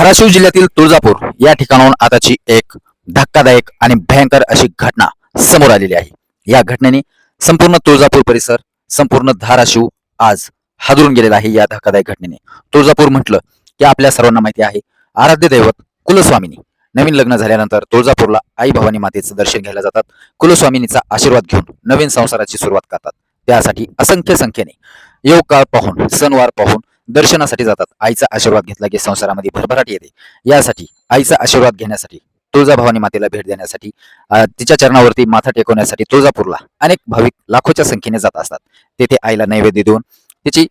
धाराशिव जिल्ह्यातील तुळजापूर या ठिकाणाहून आताची एक धक्कादायक आणि भयंकर अशी घटना समोर आलेली आहे. या घटनेने संपूर्ण तुळजापूर परिसर संपूर्ण धाराशिव आज हादरून गेलेला आहे या धक्कादायक घटनेने. तुळजापूर म्हटलं की आपल्या सर्वांना माहिती आहे आराध्य दैवत कुलस्वामिनी. नवीन लग्न झाल्यानंतर तुळजापूरला आई भवानी मातेचं दर्शन घ्यायला जातात. कुलस्वामिनीचा आशीर्वाद घेऊन नवीन संसाराची सुरुवात करतात. त्यासाठी असंख्य संख्येने. योग काळ पाहून सणवार पाहून दर्शनासाठी जातात. आईचा आशीर्वाद घेतला की संसारामध्ये भरभराट येते. यासाठी आईचा आशीर्वाद घेण्यासाठी तुळजाभवानी मातेला भेट देण्यासाठी तिच्या चरणावरती माथा टेकवण्यासाठी तुळजापूरला अनेक भाविक लाखोच्या संख्येने जात असतात. तेथे आईला नैवेद्य देऊन तिची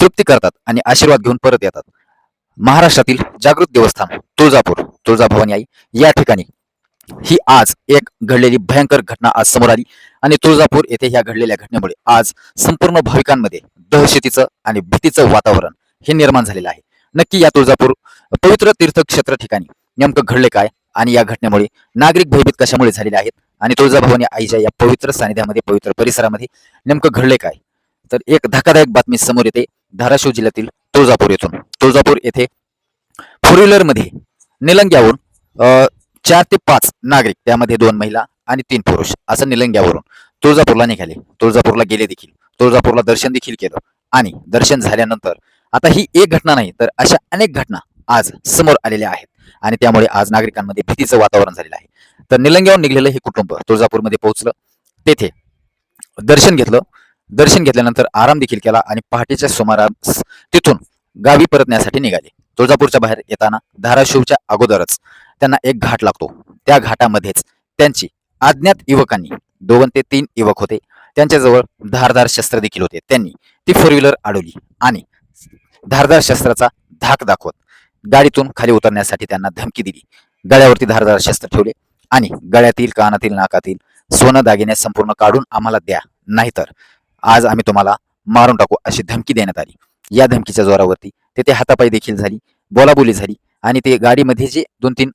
तृप्ती करतात आणि आशीर्वाद घेऊन परत येतात. महाराष्ट्रातील जागृत देवस्थान तुळजापूर तुळजाभवानी आई या ठिकाणी ही आज एक घडलेली भयंकर घटना आज समोर आली आणि तुळजापूर येथे ह्या घडलेल्या घटनेमुळे आज संपूर्ण भाविकांमध्ये दहशतीचं आणि भीतीचं वातावरण हे निर्माण झालेलं आहे. नक्की या तुळजापूर पवित्र तीर्थक्षेत्र ठिकाणी नेमकं घडले काय आणि या घटनेमुळे नागरिक भयभीत कशामुळे झालेले आहेत आणि तुळजाभवानी आईच्या या पवित्र सानिध्यामध्ये पवित्र परिसरामध्ये नेमकं घडले काय? तर एक धक्कादायक बातमी समोर येते धाराशिव जिल्ह्यातील तुळजापूर येथून. तुळजापूर येथे फोर व्हीलरमध्ये निलंग्यावरून चार ते पाच नागरिक त्यामध्ये दोन महिला आणि तीन पुरुष असं निलंग्यावरून तुळजापूरला निघाले. तुळजापूरला गेले देखील. तुळजापूरला दर्शन देखील केलं आणि दर्शन झाल्यानंतर आता ही एक घटना नाही तर अशा अनेक घटना आज समोर आलेल्या आहेत. आणि त्यामुळे आज नागरिकांमध्ये भीतीचं वातावरण झालेलं आहे. तर निलंग्यावर निघलेलं हे कुटुंब तुळजापूरमध्ये पोहोचलं. तेथे दर्शन घेतलं. दर्शन घेतल्यानंतर आराम देखील केला आणि पहाटेच्या सुमारास तिथून गावी परतण्यासाठी निघाले. तुळजापूरच्या बाहेर येताना धाराशिवच्या अगोदरच त्यांना एक घाट लागतो. त्या घाटामध्येच त्यांची अज्ञात युवकांनी दोन ते तीन युवक होते. त्यांच्याजवळ धारदार शस्त्र देखील होते. त्यांनी ती फोर व्हीलर अडवली आणि धारदार शस्त्राचा धाक दाखवत गाडीतून खाली उतरण्यासाठी त्यांना धमकी दिली. गळ्यावरती धारदार शस्त्र ठेवले आणि गळ्यातील कानातील नाकातील सोनं दागिने संपूर्ण काढून आम्हाला द्या. नाहीतर आज आम्ही तुम्हाला मारून टाकू अशी धमकी देण्यात आली. या धमकीच्या जोरावरती तेथे हातापाई देखील झाली बोलाबोली झाली आणि ते गाडीमध्ये जे दोन तीन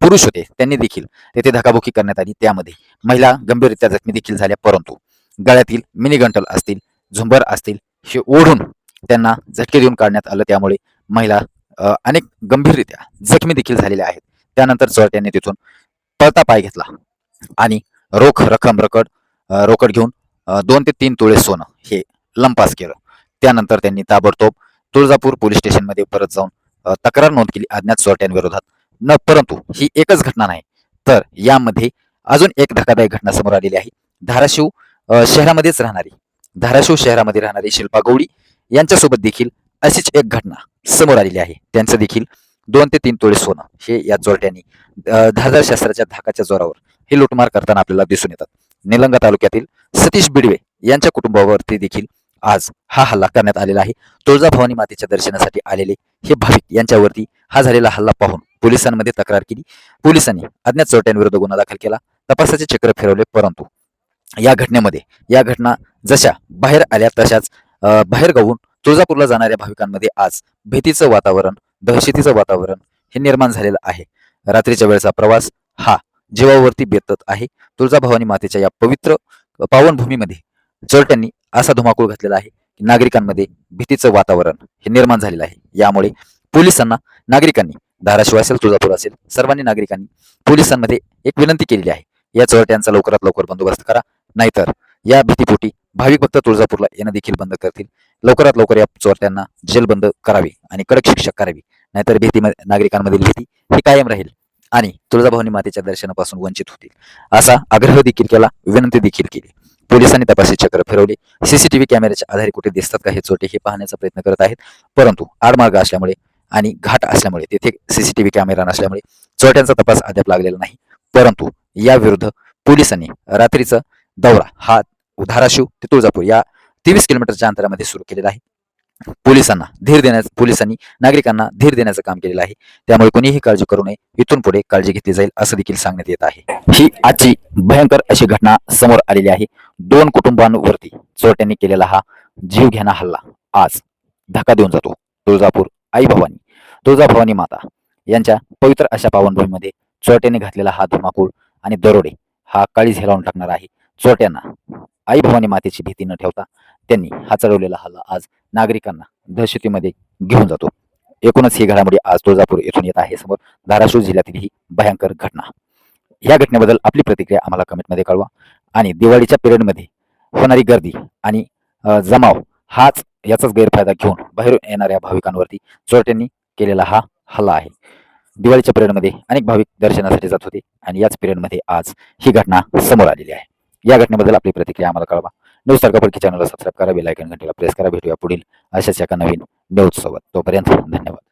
पुरुष होते त्यांनी देखील तेथे धकाबुकी करण्यात आली. त्यामध्ये महिला गंभीररित्या जखमी देखील झाल्या परंतु गळ्यातील मिनी गंटल असतील झुंबर असतील हे ओढून त्यांना झटके देऊन काढण्यात आलं. त्यामुळे महिला अनेक गंभीररित्या जखमी देखील झालेल्या आहेत. त्यानंतर चोरट्यांनी तिथून पळता पाय घेतला आणि रोख रक्कम रकड रोकड घेऊन दोन ते तीन तोळे सोनं हे लंपास केलं. त्यानंतर त्यांनी ताबडतोब तुळजापूर पोलीस स्टेशनमध्ये परत जाऊन तक्रार नोंद केली. अज्ञात चोरट्यांविरोधात न परंतु ही एकच घटना नाही तर यामध्ये अजून एक धक्कादायक घटना समोर आलेली आहे. धाराशिव शहरामध्येच राहणारी धाराशिव शहरामध्ये राहणारी शिल्पा गौडी यांच्यासोबत देखील अशीच एक घटना समोर आलेली आहे. त्यांचं देखील दोन ते तीन तोळे सोनं हे या चोरट्यांनी धारदार शास्त्राच्या धाकाच्या जोरावर हे लुटमार करताना आपल्याला दिसून येतात. निलंगा तालुक्यातील सतीश बिडवे यांच्या कुटुंबावरती देखील आज हा हल्ला करण्यात आलेला आहे. तुळजाभवानी मातेच्या दर्शनासाठी आलेले हे भाविक यांच्यावरती हा झालेला हल्ला पाहून पोलिसांमध्ये तक्रार केली. पोलिसांनी अज्ञात चोरट्यांविरुद्ध गुन्हा दाखल केला. तपासाचे चक्र फिरवले परंतु या घटनेमध्ये या घटना जशा बाहेर आल्या तशाच बाहेरगावून तुळजापूरला जाणाऱ्या भाविकांमध्ये आज भीतीचं वातावरण दहशतीचं वातावरण हे निर्माण झालेलं आहे. रात्रीच्या वेळचा प्रवास हा जीवावरती बेतत आहे. तुळजाभवानी मातेच्या या पवित्र पावनभूमीमध्ये चोरट्यांनी असा धुमाकूळ घातलेला आहे की नागरिकांमध्ये भीतीचं वातावरण हे निर्माण झालेलं आहे. यामुळे पोलिसांना नागरिकांनी धाराशिव असेल तुळजापूर असेल सर्वांनी नागरिकांनी पोलिसांमध्ये एक विनंती केलेली आहे. या चोरट्यांचा लवकरात लवकर बंदोबस्त करा. नाहीतर या भीतीपोटी भाविक भक्त तुळजापूरला येणं देखील बंद करतील. लवकरात लवकर या चोरट्यांना जेलबंद करावी आणि कडक शिक्षा करावी. नाहीतर भीती नागरिकांमधील भीती ही कायम राहील आणि तुळजाभवानी मातेच्या दर्शनापासून वंचित होतील. असा आग्रह देखील केला विनंती देखील केली. पोलिसांनी तपासी चक्र फिरवले. सीसीटीव्ही कॅमेऱ्याच्या आधारे कुठे दिसतात का हे चोरटे हे पाहण्याचा प्रयत्न करत आहेत. परंतु आडमार्ग असल्यामुळे आणि घाट असल्यामुळे तेथे सीसीटीव्ही कॅमेरा नसल्यामुळे चोरट्यांचा तपास अद्याप लागलेला नाही. परंतु याविरुद्ध पोलिसांनी रात्रीचा दौरा हा धाराशिव ते तुळजापूर या तेवीस किलोमीटरच्या अंतरामध्ये सुरू केलेला आहे. पोलिसांना धीर देण्याचं पोलिसांनी नागरिकांना धीर देण्याचं काम केलेलं आहे. त्यामुळे कोणीही काळजी करू नये. इथून पुढे काळजी घेतली जाईल असं देखील सांगण्यात येत आहे. ही आजची भयंकर अशी घटना समोर आलेली आहे. दोन कुटुंबांवरती चोरट्यांनी केलेला हा जीव घेणा हल्ला आज धक्का देऊन जातो. तुळजापूर आई भवानी तुळजाभवानी माता यांच्या पवित्र अशा पावनभूमीमध्ये चोरट्याने घातलेला हा धुमाकूळ आणि दरोडे हा काळीज हेलावून टाकणार आहे. चोरट्यांना आई भवानी मातेची भीती न ठेवता त्यांनी हा चढवलेला हल्ला आज नागरिकांना दहशतीमध्ये घेऊन जातो. एकूणच ही घडामोडी आज तुळजापूर येथून येत आहे. समोर धाराशिव जिल्ह्यातील ही भयंकर घटना. या घटनेबद्दल आपली प्रतिक्रिया आम्हाला कमेंटमध्ये कळवा आणि दिवाळीच्या पिरियडमध्ये होणारी गर्दी आणि जमाव हाच याचाच गैरफायदा घेऊन बाहेरून येणाऱ्या भाविकांवरती चोरट्यांनी केलेला हा हल्ला आहे. दिवाळीच्या पिरियडमध्ये अनेक भाविक दर्शनासाठी जात होते आणि याच पिरियडमध्ये आज ही घटना समोर आलेली आहे. या घटनेबद्दल आपली प्रतिक्रिया आम्हाला कळवा. न्यूज तारकापडकी चॅनलला सबस्क्राईब करा बेलायकन घंटेला प्रेस करा. भेटूया पुढील अशाच एका नवीन न्यूज सोबत तोपर्यंत धन्यवाद.